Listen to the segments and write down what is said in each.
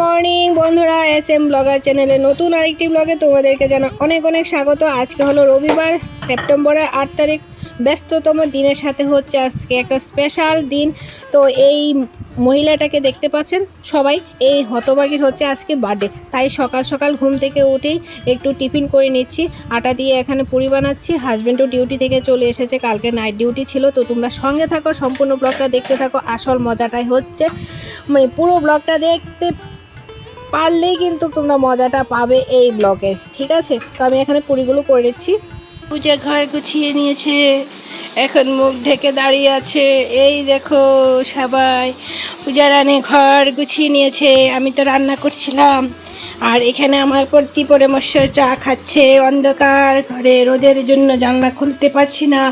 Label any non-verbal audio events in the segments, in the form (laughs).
Morning বন্ধুরা S M blogger চ্যানেলে নতুন আরেকটি ব্লগে তোমাদেরকে জানা অনেক অনেক স্বাগত। আজকে হলো রবিবার, সেপ্টেম্বরের আট তারিখ। ব্যস্ততম দিনের সাথে হচ্ছে আজকে একটা স্পেশাল দিন। তো এই মহিলাটাকে দেখতে পাচ্ছেন সবাই, এই হতবাগির হচ্ছে আজকে বার্থডে। তাই সকাল সকাল ঘুম থেকে উঠেই একটু টিফিন করে নিচ্ছি। আটা দিয়ে এখানে পুরি বানাচ্ছি। হাজব্যান্ডও ডিউটি থেকে চলে এসেছে। কালকে নাইট ডিউটি ছিল। তো তোমরা সঙ্গে থাকো, সম্পূর্ণ ব্লগটা দেখতে থাকো। আসল মজাটাই হচ্ছে মানে পুরো ব্লগটা দেখতে পারলেই কিন্তু তোমরা মজাটা পাবে এই ব্লগের ঠিক আছে? তো আমি এখানে পুরিগুলো করে নিচ্ছি। পূজা ঘর গুছিয়ে নিয়েছে, এখন মুখ ঢেকে দাঁড়িয়ে আছে। এই দেখো সবাই, পূজা রানী ঘর গুছিয়ে নিয়েছে, আমি তো রান্না করছিলাম। আর এখানে আমার প্রতি পরামর্শ চা খাচ্ছে, অন্ধকার ঘরে রোদের জন্য জানলা খুলতে পারছি না।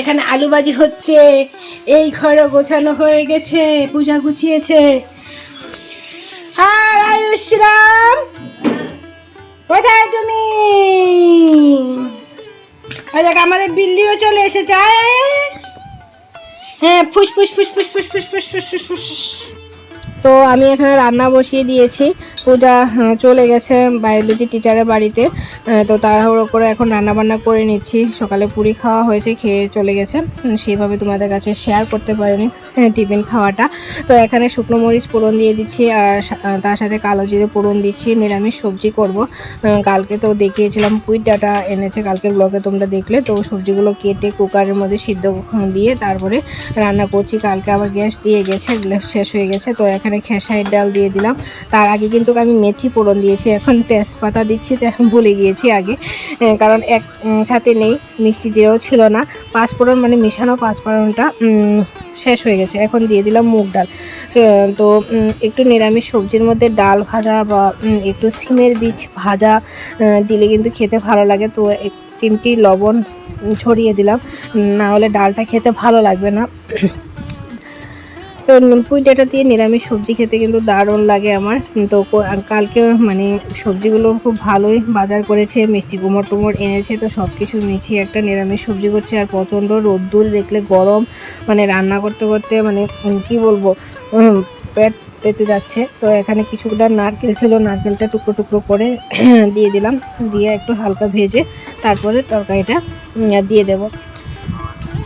এখানে আলু ভাজি হচ্ছে, এই ঘরও গোছানো হয়ে গেছে, পূজা গুছিয়েছে। আর আয়ুষরাম কোথায় তুমি আজ আমাদের বিল্লিও চলে এসেছে। হ্যাঁ ফুস ফুস ফুস ফুস ফুস ফুস ফুস ফুস ফুস ফুস। তো আমি এখানে রান্না বসিয়ে দিয়েছি পূজা হ্যাঁ, চলে গেছে বায়োলজি টিচারের বাড়িতে তো তাড়াহুড়ো করে এখন রান্না বান্না করে নিচ্ছি সকালে পুরি খাওয়া হয়েছে খেয়ে চলে গেছে সেভাবে তোমাদের কাছে শেয়ার করতে পারিনি হ্যাঁ, টিফিন খাওয়াটা। তো এখানে শুকনো মরিচ পোড়ন দিয়ে দিচ্ছি আর তার সাথে কালো জিরে পোড়ন দিচ্ছি, নিরামিষ সবজি করব। কালকে তো দেখিয়েছিলাম পুইট ডাটা এনেছে, কালকের ব্লগে তোমরা দেখলে। তো সবজিগুলো কেটে কুকারের মধ্যে সিদ্ধ দিয়ে তারপরে রান্না করছি। কালকে আবার গ্যাস দিয়ে গেছে, গ্যাস শেষ হয়ে গেছে। তো এখানে খেসারির ডাল দিয়ে দিলাম। তার আগে কিন্তু আমি মেথি পোড়ন দিয়েছি, এখন তেজপাতা দিচ্ছি ভুলে গিয়েছি আগে। কারণ এক সাথে নেই, মিষ্টি জিরেও ছিল না। পাঁচফোড়ন মানে মিশানো পাঁচফোড়নটা শেষ হয়ে গেছে। এখন দিয়ে দিলাম মুগ ডাল। তো একটু নিরামিষ সবজির মধ্যে ডাল ভাজা বা একটু সিমের বীজ ভাজা দিলে কিন্তু খেতে ভালো লাগে। তো সিমটি লবণ ছড়িয়ে দিলাম। না হলে ডালটা খেতে ভালো লাগবে না। তো পুঁই ডাঁটা দিয়ে নিরামিষ সবজি খেতে কিন্তু দারুণ লাগে আমার। তো কালকে মানে সবজিগুলো খুব ভালোই বাজার করেছে, মিষ্টি কুমড় টুমড় এনেছে, তো সব কিছু মিছিয়ে একটা নিরামিষ সবজি করছে। আর প্রচণ্ড রোদ্দুর দেখলে গরম মানে রান্না করতে করতে মানে কি বলব পেট পেতে যাচ্ছে। তো এখানে কিছুটা নারকেল ছিল, নারকেলটা টুকরো টুকরো করে (clears throat) দিয়ে দিলাম। দিয়ে একটু হালকা ভেজে তারপরে তরকারিটা দিয়ে দেবো।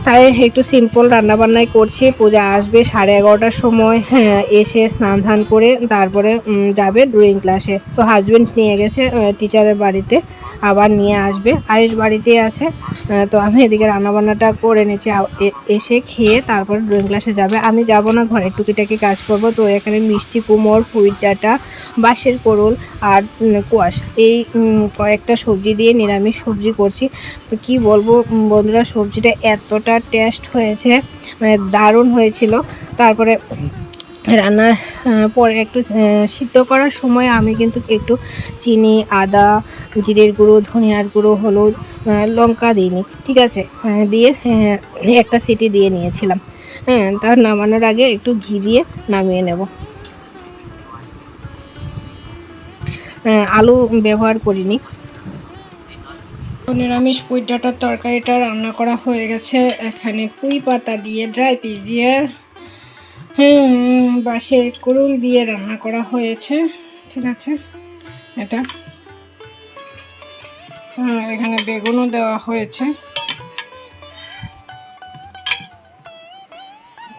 তাই একটু সিম্পল রান্নাবান্নাই করছি। পূজা আসবে সাড়ে এগারোটার সময়। হ্যাঁ এসে স্নান ধান করে তারপরে যাবে ড্রয়িং ক্লাসে তো হাজবেন্ড নিয়ে গেছে টিচারের বাড়িতে, আবার নিয়ে আসবে। আয়ুষ বাড়িতেই আছে তো আমি এদিকে রান্নাবান্নাটা করে নিয়েছি এসে খেয়ে তারপরে ড্রয়িং ক্লাসে যাবে। আমি যাব না ঘরে, টুকিটাকি কাজ করব। তো এখানে মিষ্টি কুমড় ফুইট ডাঁটা, বাঁশের কোরল আর কোয়াশ। এই কয়েকটা সবজি দিয়ে নিরামিষ সবজি করছি। তো কী বলব বন্ধুরা, সবজিটা এতটা টেস্ট হয়েছে মানে দারুণ হয়েছিল। তারপরে রান্নার পরে একটু সিদ্ধ করার সময় আমি কিন্তু একটু চিনি, আদা, জিরের গুঁড়ো, ধনিয়ার গুঁড়ো, হলুদ লঙ্কা দিইনি, ঠিক আছে? দিয়ে একটা সিটি দিয়ে নিয়েছিলাম। হ্যাঁ তার নামানোর আগে একটু ঘি দিয়ে নামিয়ে নেব। আলু ব্যবহার করিনি। নিরামিষ পুঁই ডাঁটার তরকারিটা রান্না করা হয়ে গেছে। এখানে পুঁই পাতা দিয়ে, ড্রাই পিস দিয়ে বাঁশের কুড়ুল দিয়ে রান্না করা হয়েছে। ঠিক আছে? এটা। এখানে বেগুনও দেওয়া হয়েছে।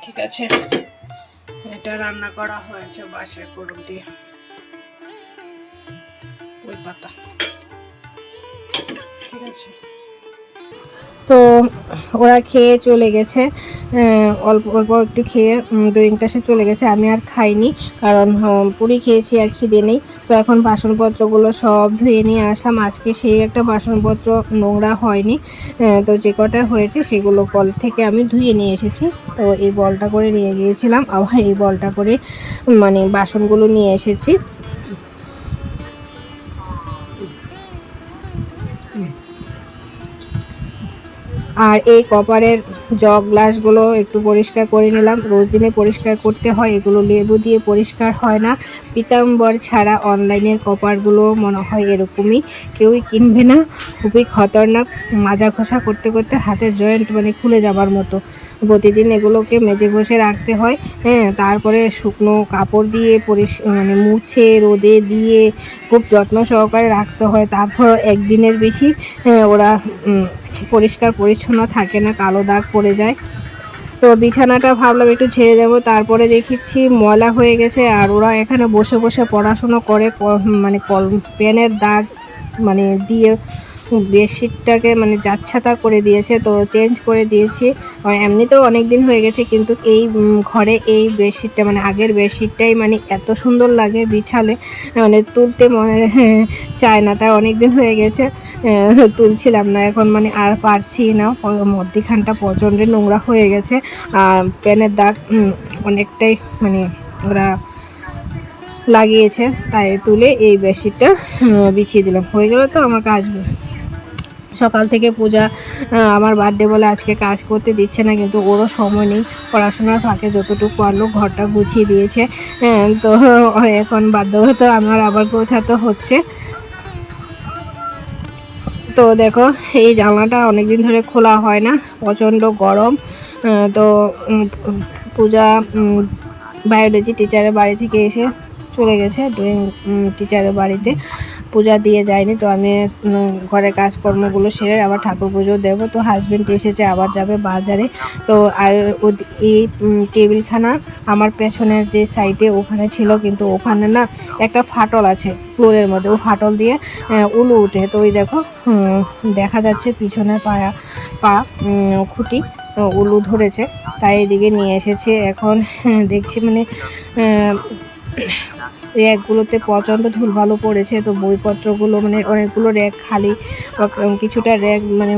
ঠিক আছে। এটা রান্না করা হয়েছে বাঁশের কুড়ুল দিয়ে। পুঁই পাতা। আছে তো ওরা খেয়ে চলে গেছে অল্প অল্প একটু খেয়ে ড্রয়িং সে চলে গেছে, আমি আর খাইনি কারণ পুরি খেয়েছি আর খিদে নেই। তো এখন বাসনপত্রগুলো সব ধুয়ে নিয়ে আসলাম। আজকে সেই একটা বাসনপত্র নোংরা হয়নি তো যে কটা হয়েছে সেগুলো কল থেকে আমি ধুয়ে নিয়ে এসেছি। তো এই বলটা করে নিয়ে গিয়েছিলাম, আবার এই বলটা করে মানে বাসনগুলো নিয়ে এসেছি। আর এই কপারের জগ গ্লাসগুলো একটু পরিষ্কার করে নিলাম। রোজ দিনে পরিষ্কার করতে হয় এগুলো লেবু দিয়ে পরিষ্কার হয় না। পিতাম্বর ছাড়া অনলাইনের কপারগুলো মনে হয় এরকমই। কেউই কিনবে না খুবই খতরনাক। মাজা ঘষা করতে করতে হাতের জয়েন্ট মানে খুলে যাবার মতো। প্রতিদিন এগুলোকে মেজে ঘষে রাখতে হয়। হ্যাঁ তারপরে শুকনো কাপড় দিয়ে পরিষ্ মানে মুছে রোদে দিয়ে খুব যত্ন সহকারে রাখতে হয়। তারপর একদিনের বেশি হ্যাঁ, ওরা পরিষ্কার পরিচ্ছন্ন থাকে না, কালো দাগ পড়ে যায়। তো বিছানাটা ভাবলাম একটু ছেড়ে দেবো, তারপরে দেখিচ্ছি ময়লা হয়ে গেছে আর ওরা এখানে বসে বসে পড়াশুনো করে মানে কল পেনের দাগ মানে দিয়ে বেডশিটটাকে মানে যাচ্ছাতা করে দিয়েছে, তো চেঞ্জ করে দিয়েছি। আর এমনিতেও অনেক দিন হয়ে গেছে, কিন্তু এই ঘরে এই বেডশিটটা মানে আগের বেডশিটটাই মানে এত সুন্দর লাগে বিছালে। মানে তুলতে মনে (laughs) চায় না, তাই অনেক দিন হয়ে গেছে তুলছিলাম না। এখন মানে আর পারছি না মধ্যিখানটা প্রচণ্ড নোংরা হয়ে গেছে। আর পেনের দাগ অনেকটাই মানে ওরা লাগিয়েছে, তাই তুলে এই বেডশিটটা বিছিয়ে দিলাম। হয়ে গেল তো আমার কাজ সকাল থেকে পূজা আমার বার্থডে বলে আজকে কাজ করতে দিচ্ছে না কিন্তু ওরও সময় নেই। পড়াশোনার ফাঁকে যতটুকু পারল ঘরটা গুছিয়ে দিয়েছে। হ্যাঁ, তো এখন বাধ্যগত আমার আবার গোছাতে হচ্ছে। তো দেখো এই জানলাটা অনেক দিন ধরে খোলা হয় না প্রচণ্ড গরম। তো পূজা বায়োলজি টিচারের বাড়ি থেকে এসে চলে গেছে ড্রয়িং টিচারের বাড়িতে পূজা দিয়ে যায়নি তো আমি ঘরের কাজকর্মগুলো সেরে আবার ঠাকুর পুজো দেবো। তো হাজব্যান্ড এসেছে আবার যাবে বাজারে। তো আর এই টেবিলখানা আমার পেছনের যে সাইডে ওখানে ছিল কিন্তু ওখানে না একটা ফাটল আছে ফ্লোরের মধ্যে। ও ফাটল দিয়ে উলু উঠে তো ওই দেখো দেখা যাচ্ছে পিছনের পায়া পা খুঁটি উলু ধরেছে। তাই এদিকে নিয়ে এসেছে। এখন হ্যাঁ, দেখছি মানে র্যাকগুলোতে প্রচণ্ড ধুলভালো পড়েছে, তো বইপত্রগুলো মানে অনেকগুলো র্যাক খালি কিছুটা র্যাক মানে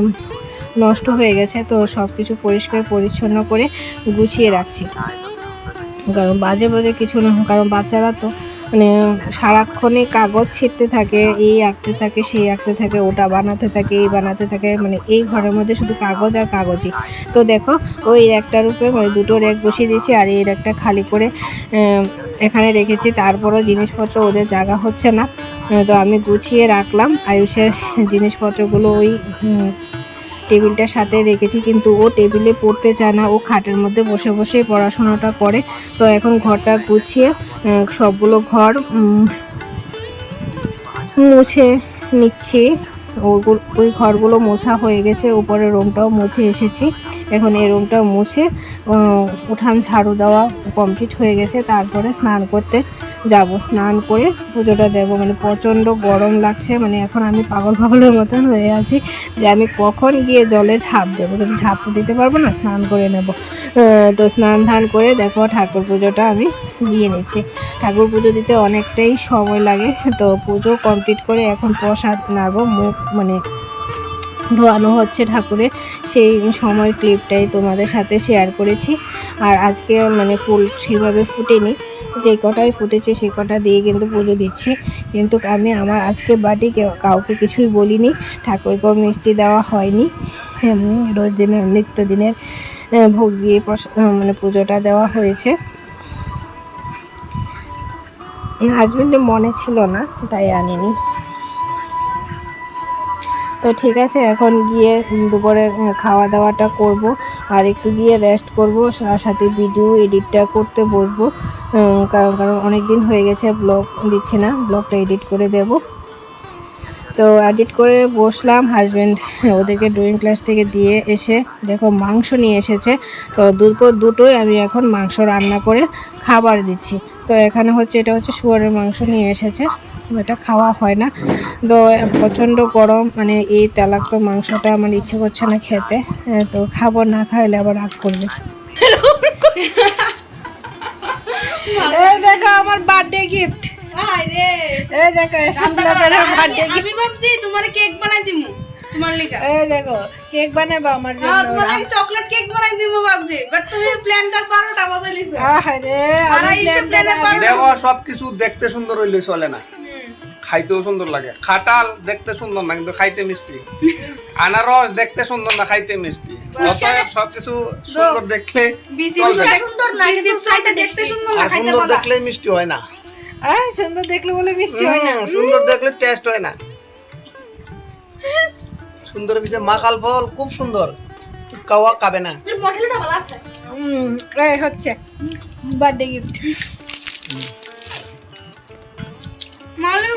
নষ্ট হয়ে গেছে, তো সব কিছু পরিষ্কার পরিচ্ছন্ন করে গুছিয়ে রাখছি। কারণ বাজে বাজে কিছু না, কারণ বাচ্চারা তো মানে সারাক্ষণই কাগজ ছিঁড়তে থাকে, এই আঁকতে থাকে, সেই আঁকতে থাকে, ওটা বানাতে থাকে, এই বানাতে থাকে মানে এই ঘরের মধ্যে শুধু কাগজ আর কাগজই। তো দেখো, ওই র্যাকটার উপরে মানে দুটো র্যাক বসিয়ে দিয়েছি আর এই র্যাকটা খালি করে এখানে রেখেছি। তারপরও জিনিসপত্র ওদের জায়গা হচ্ছে না। তো আমি গুছিয়ে রাখলাম। আয়ুষের জিনিসপত্রগুলো ওই উম, টেবিলটার সাথে রেখেছি কিন্তু ও টেবিলে পড়তে চায় না। ও খাটের মধ্যে বসে বসেই পড়াশোনাটা করে। তো এখন ঘরটা গুছিয়ে সবগুলো ঘর মুছে নিচ্ছি। ওগুলো ওই ঘরগুলো মোছা হয়ে গেছে উপরের রুমটাও মুছে এসেছি। এখন এই রুমটা মুছে উঠান ঝাড়ু দেওয়া কমপ্লিট হয়ে গেছে। তারপরে স্নান করতে যাব, স্নান করে পুজোটা দেব। মানে প্রচণ্ড গরম লাগছে মানে এখন আমি পাগল পাগলের মতন হয়ে আছি যে আমি কখন গিয়ে জলে ঝাঁপ দেবো। কিন্তু ঝাঁপ তো দিতে পারব না, স্নান করে নেব। তো স্নান ধান করে দেখো ঠাকুর পুজোটা আমি দিয়ে নিচ্ছি। ঠাকুর পুজো দিতে অনেকটাই সময় লাগে, তো পুজো কমপ্লিট করে এখন প্রসাদ নাড়বো মুখ মানে ধোয়ানো হচ্ছে ঠাকুরের। সেই সময় ক্লিপটাই তোমাদের সাথে শেয়ার করেছি। আর আজকে মানে ফুল সেভাবে ফুটেনি। যে কটাই ফুটেছে সে কটা দিয়ে কিন্তু পুজো দিচ্ছি। কিন্তু আমি আমার আজকে বাটি কেউ- কাউকে কিছুই বলিনি। ঠাকুরকেও মিষ্টি দেওয়া হয়নি। রোজ দিনের, নিত্য দিনের ভোগ দিয়ে মানে পুজোটা দেওয়া হয়েছে। হাজবেন্ডের মনে ছিল না, তাই আনিনি। তো ঠিক আছে, এখন গিয়ে দুপুরে খাওয়া দাওয়াটা করব আর একটু গিয়ে রেস্ট করব তার সাথে ভিডিও এডিটটা করতে বসবো। কারণ কারণ অনেক দিন হয়ে গেছে ব্লগ দিচ্ছি না ব্লগটা এডিট করে দেব। তো এডিট করে বসলাম হাজব্যান্ড ওদেরকে ড্রয়িং ক্লাস থেকে দিয়ে এসে দেখো মাংস নিয়ে এসেছে। তো দুপুর দুটোই আমি এখন মাংস রান্না করে খাবার দিচ্ছি। তো এখানে হচ্ছে, এটা হচ্ছে শুয়ারের মাংস নিয়ে এসেছে। এটা খাওয়া হয় না। তো প্রচণ্ড গরম মানে এই তেলাক্ত মাংসটা আমার ইচ্ছে করছে না খেতে। হ্যাঁ, তো খাব না খাইলে আবার রাগ করবে। এই দেখো আমার বার্থডে গিফট এই দেখো বার্থডে গিফট আমি ভাবছি তোমার কেক বানাই দিমু তোমার লিগা। এই দেখো কেক বানাবো আমার হ্যাঁ জন্য তোমার লাগি চকলেট কেক বানাই দিমু ভাবছি। বাট তুমি প্ল্যানটার বাজাইলিছো। আর দেখো সবকিছু দেখতে সুন্দর হইলে চলে না। খাইতেও সুন্দর লাগে। খাটাল দেখতে সুন্দর না কিন্তু খাইতে মিষ্টি। আনারস দেখতে সুন্দর না খাইতে মিষ্টি। অতএব সবকিছু সুন্দর দেখলে সুন্দর না খাইতে দেখতে সুন্দর না খাইতে সুন্দর দেখলে মিষ্টি হয় না। আহ সুন্দর দেখলে বলে মিষ্টি হয় না। সুন্দর দেখলে টেস্ট হয় না। সুন্দর পিছিয়ে মাখাল ফল খুব সুন্দর। কাওয়া খাবে না। মশলাটা ভালো আছে। এই হচ্ছে। বার্থডে গিফট মানে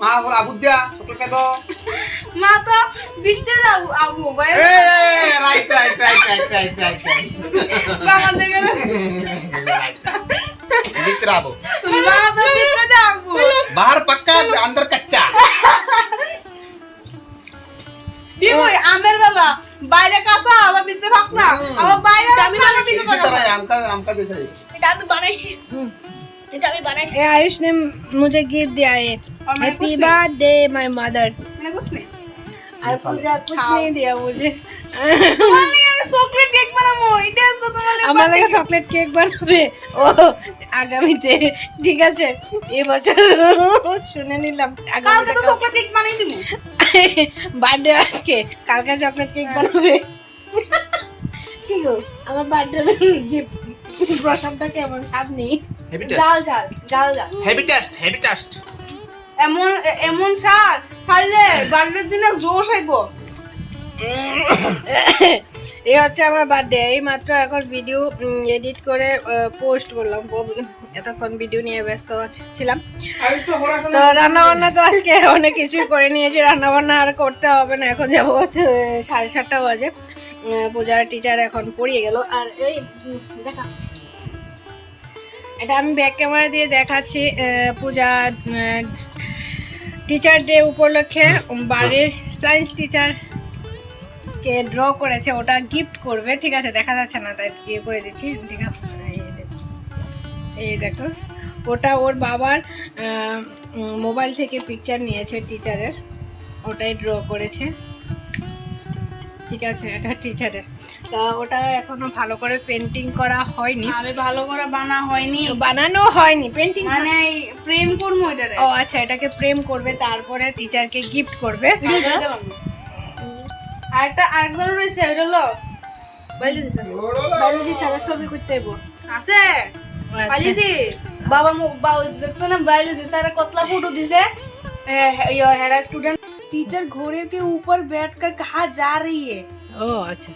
মা বল আবু দিয়া চকলেট খাইব মা তো বিকতে যাও আবু ভাই এ right right right right right right বাবা দেখে না। বিকতে আবু। মা তো বিকতে যাব বাহার পাক্কা আন্দর কাচ্চা। দিবই আমের বেলা। বাইরে কাঁচা আবার আবার বাইরে আমি আমকা আমকা এটা আমি বানাইছি। এটা আমি বানাইছি ये आयुष ने मुझे गिफ्ट दिया है और मैंने कुछ हैप्पी नहीं। बर्थडे माय मदर মানে कुछ नहीं और पूजा कुछ खाओ। नहीं दिया मुझे তোমার লাগে আমি চকলেট কেক বানাবো এটা তো তোমার লাগে আমার লাগে চকলেট কেক বানাবে ও আগামীতে ঠিক আছে এবছর শুনে নিলাম কালকে তো আগামীতে চকলেট কেক বানাই দিবো বার্থডে আজকে কালকে চকলেট কেক বানাবে কি গো আমার বার্থডে গিফট প্রসাদটা কেমন স্বাদ নেই হেভি টেস্ট হেভি টেস্ট এমন এমন শাক খাইলে বার্থডের দিনে জোশ আইব (coughs) এই হচ্ছে আমার বার্থডে এই মাত্র এখন ভিডিও এডিট করে পোস্ট করলাম। এতক্ষণ ভিডিও নিয়ে ব্যস্ত ছিলাম। তো রান্নাবান্না তো আজকে অনেক কিছুই করে নিয়েছি। রান্নাবান্না আর করতে হবে না। এখন যাব সাড়ে সাতটা বাজে। পূজার টিচার এখন পড়িয়ে গেল। আর এই দেখা। এটা আমি ব্যাক ক্যামেরা দিয়ে দেখাচ্ছি পূজা টিচার ডে উপলক্ষে বাড়ির সায়েন্স টিচার কে ড্র করেছে, ওটা গিফট করবে, ঠিক আছে, দেখা যাচ্ছে না, তাই ইয়ে করে দিচ্ছি এই দেখো। এই দেখো, ওটা ওর বাবার মোবাইল থেকে পিকচার নিয়েছে টিচারের ওটাই ড্র করেছে ঠিক আছে এটা টিচারের তা ওটা এখনও ভালো করে পেন্টিং করা হয়নি। আমি ভালো করে বানা হয়নি। বানানো হয়নি পেন্টিং মানে প্রেম করব এটা ও আচ্ছা এটাকে প্রেম করবে তারপরে টিচারকে গিফট করবে। আরেকটা আরেকজন রয়েছে ওটা হলো। বাইলজি স্যার বাইলজি স্যার ছবি করতে দেবো আছে? আচ্ছা। বাইলজি বাবা দেখছ না বাইলজি স্যার কতলা ফটো দিছে? হ্যাঁ হ্যাঁ স্টুডেন্ট टीचर घोड़े के ऊपर बैठकर कहा जा रही है। ओ अच्छा।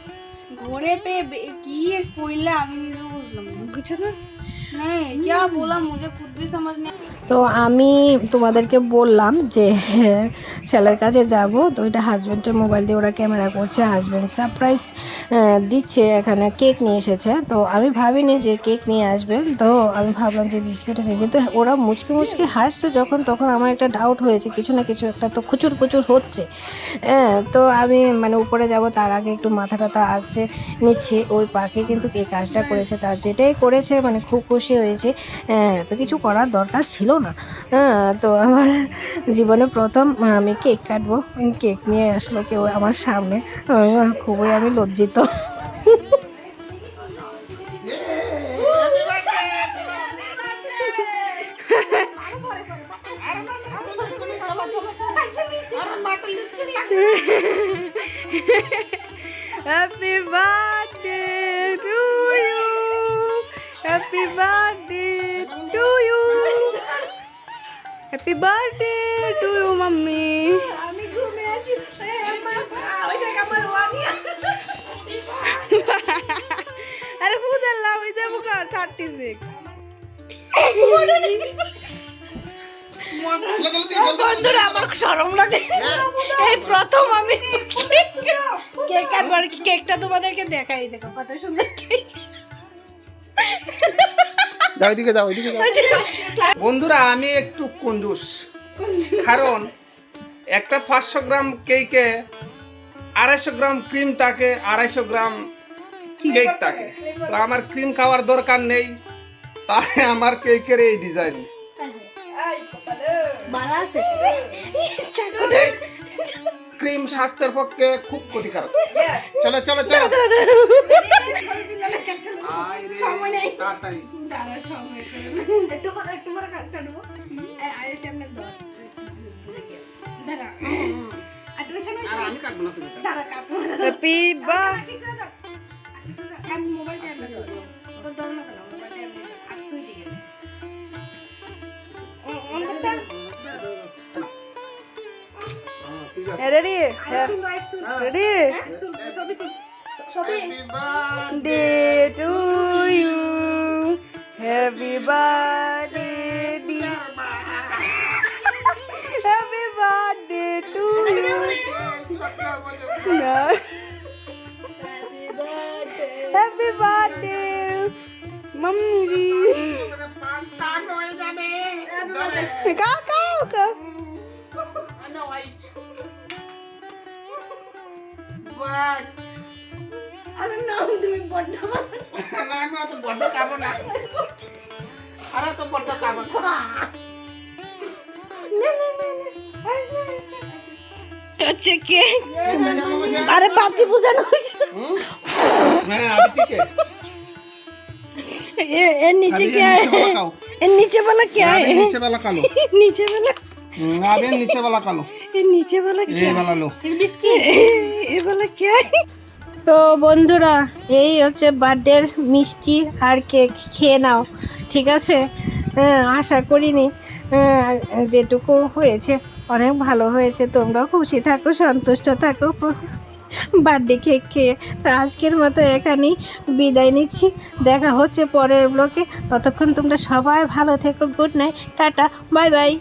घोड़े पे किए कोयला कुछ ना। नहीं क्या बोला मुझे खुद भी समझ नहीं তো আমি তোমাদেরকে বললাম যে ছেলের কাছে যাব। তো এটা হাজব্যান্ডের মোবাইল দিয়ে ওরা ক্যামেরা করছে হাজব্যান্ড সারপ্রাইজ দিচ্ছে এখানে কেক নিয়ে এসেছে। তো আমি ভাবিনি যে কেক নিয়ে আসবে। তো আমি ভাবলাম যে বিস্কিট আছে। কিন্তু ওরা মুচকি মুচকি হাসছে যখন তখন আমার একটা ডাউট হয়েছে। কিছু না কিছু একটা তো খুচুর খুচুর হচ্ছে। হ্যাঁ তো আমি মানে উপরে যাব তার আগে একটু মাথা টাথা আসছে নিচ্ছি। ওই পাখি কিন্তু এই কাজটা করেছে তার যেটাই করেছে মানে খুব খুশি হয়েছে। হ্যাঁ, তো কিছু করার দরকার ছিল না। হ্যাঁ, তো আমার জীবনে প্রথম আমি কেক কাটবো। কেক নিয়ে আসলো কেউ আমার সামনে। খুবই আমি লজ্জিত। Happy birthday happy birthday to you mummy আমি ঘুমিয়েছি আরে লাভ ওই দেবো থার্টি সিক্স বন্ধুরা আমার সরম লাগে এই প্রথম আমি কেক কাটবার কেকটা তোমাদেরকে দেখাই দেখো কত সুন্দর কেক। যাও এদিকে যাও বন্ধুরা আমি একটু কঞ্জুস কারণ একটা পাঁচশো গ্রাম কেকে আড়াইশো গ্রাম ক্রিম থাকে আড়াইশো গ্রাম কেক থাকে। তো আমার ক্রিম খাওয়ার দরকার নেই তাই আমার কেকের এই ডিজাইন ক্রিম স্বাস্থ্যের পক্ষে খুব ক্ষতিকারক। চলো চলো চলো। তাড়াতাড়ি। দাঁড়া সঙ্গে একটু করে একটু করে কাট কাটবো আয়ের সামনে ধর। দাঁড়া। আর তুই সামনে আমি কাটবো না তুমি দাঁড়া কাটবো। হ্যাপি বা ঠিক করে সোজা আমি মোবাইলটা এমনি ধর তোর ধর না কেন মোবাইলটা এমনি ধর আর তুই দিকে হ্যাঁ। রেডি তুল রেডি সবই সবই। Day to happy birthday dear happy birthday to you happy birthday mummy ji কাও কাও কাও আরে না তুমি বড্ড না আমি অত বড্ড খাব না। আরে তো বড্ড না বাতি হ্যাঁ, নিচে নিচে বলা কে কালো। নিচে বলা নিচে বলা কালো। (laughs) নিচে কে বলা কে তো বন্ধুরা, এই হচ্ছে বার্থডের মিষ্টি আর কেক খেয়ে নাও, ঠিক আছে? হ্যাঁ, আশা করিনি হ্যাঁ, যেটুকু হয়েছে, অনেক ভালো হয়েছে। তোমরাও খুশি থাকো, সন্তুষ্ট থাকো, বার্থডে কেক খেয়ে। তো আজকের মতো এখানেই বিদায় নিচ্ছি। দেখা হচ্ছে পরের ব্লকে ততক্ষণ তোমরা সবাই ভালো থেকো, good night, tata, bye bye.